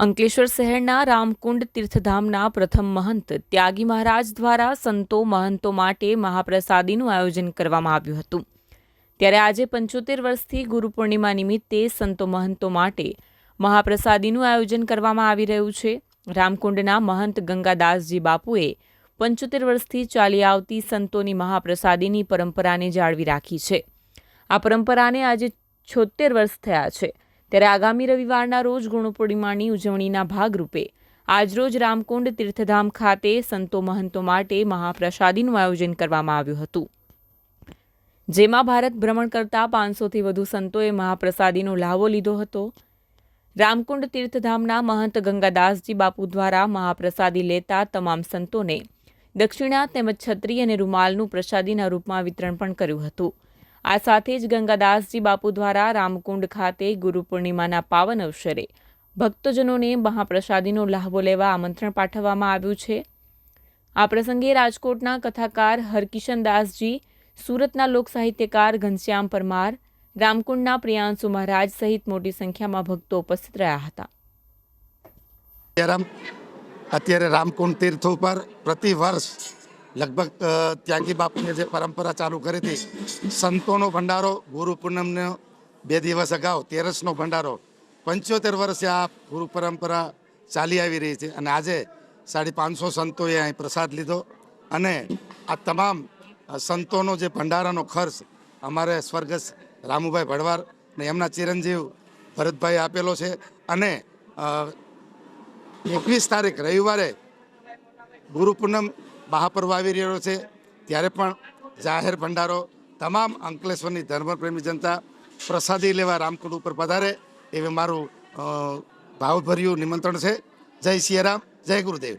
અંકલેશ્વર શહેરના રામકુંડ તીર્થધામના પ્રથમ મહંત ત્યાગી મહારાજ દ્વારા સંતો મહંતો માટે મહાપ્રસાદીનું આયોજન કરવામાં આવ્યું હતું. ત્યારે આજે પંચોતેર વર્ષથી ગુરુ પૂર્ણિમા નિમિત્તે સંતો મહંતો માટે મહાપ્રસાદીનું આયોજન કરવામાં આવી રહ્યું છે. રામકુંડના મહંત ગંગાદાસજી બાપુએ પંચોતેર વર્ષથી ચાલી આવતી સંતોની મહાપ્રસાદીની પરંપરાને જાળવી રાખી છે. આ પરંપરાને આજે છોતેર વર્ષ થયા છે. ત્યારે આગામી રવિવારના રોજ ગુણપૂર્ણિમાની ઉજવણીના ભાગરૂપે આજરોજ રામકુંડ તીર્થધામ ખાતે સંતો મહંતો માટે મહાપ્રસાદીનું આયોજન કરવામાં આવ્યું હતું. જેમાં ભારત ભ્રમણ કરતા પાંચસોથી વધુ સંતોએ મહાપ્રસાદીનો લાવો લીધો હતો. રામકુંડ તીર્થધામના મહંત ગંગાદાસજી બાપુ દ્વારા મહાપ્રસાદી લેતા તમામ સંતોને દક્ષિણા તેમજ છત્રી અને રૂમાલનું પ્રસાદીના રૂપમાં વિતરણ પણ કર્યું હતું. આ સાથે જ ગંગાદાસજી બાપુ દ્વારા રામકુંડ ખાતે ગુરુ પૂર્ણિમાના પાવન અવસરે ભક્તજનોને મહાપ્રસાદીનો લાહવો લેવા આમંત્રણ પાઠવવામાં આવ્યું છે. આ પ્રસંગે રાજકોટના કથાકાર હરકિશનદાસજી, સુરતના લોકસાહિત્યકાર ઘનશ્યામ પરમાર, રામકુંડના પ્રિયાંશુ મહારાજ સહિત મોટી સંખ્યામાં ભક્તો ઉપસ્થિત રહ્યા હતા. અત્યારે રામકુંડ તીર્થ ઉપર પ્રતિ વર્ષ લગભગ ત્યાગી બાપુને જે પરંપરા ચાલુ કરી હતી, સંતોનો ભંડારો ગુરુ પૂનમનો બે દિવસ અગાઉ, તેરસનો ભંડારો, પંચોતેર વર્ષે આ ગુરુ પરંપરા ચાલી આવી રહી છે. અને આજે સાડી પાંચસો સંતોએ અહીં પ્રસાદ લીધો. અને આ તમામ સંતોનો જે ભંડારાનો ખર્ચ અમારે સ્વર્ગસ્થ રામુભાઈ ભડવાર ને એમના ચિરંજીવ ભરતભાઈ આપેલો છે. અને એકવીસ તારીખ રવિવારે ગુરુ પૂનમ મહાપર્વ આવી રહ્યો છે. ત્યારે પણ જાહેર ભંડારો, તમામ અંકલેશ્વરની ધર્મપ્રેમી જનતા પ્રસાદી લેવા રામકુંડ ઉપર પધારે એવું મારું ભાવભર્યું નિમંત્રણ છે. જય સિયારામ, જય ગુરુદેવ.